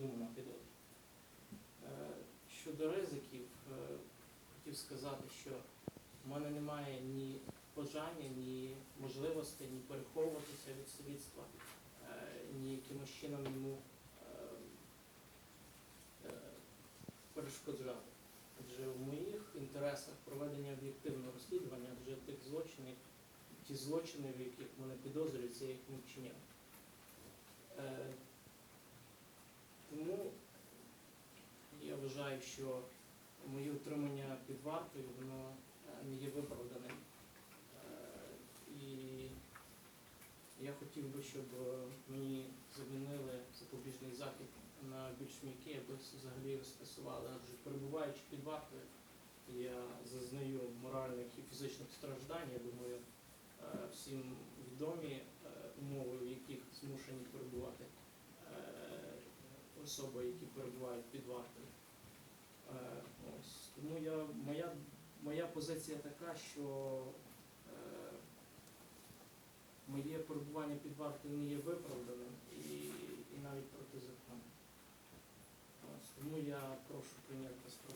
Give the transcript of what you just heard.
задумана підозра. Е, щодо ризиків, е, хотів сказати, що в мене немає ні бажання, ні можливості, ні переховуватися від слідства, е, ні якимось чином йому перешкоджати. Адже в моїх інтересах проведення об'єктивного розслідування адже тих злочинів, ті злочини, в яких мене підозрюють, я їх не вчиняв. Вважаю, що моє утримання під вартою воно е, не є виправданим. Е, І я хотів би, щоб мені замінили запобіжний захід на більш м'який, аби взагалі його скасували. Адже перебуваючи під вартою, я зазнаю моральних і фізичних страждань. Я думаю, е, всім відомі умови, в яких змушені перебувати особи, які перебувають під вартою. Тому я, моя, моя позиція така, що е, моє перебування під вартою не є виправданим і, і навіть протизаконним. Тому я прошу прийняти справу.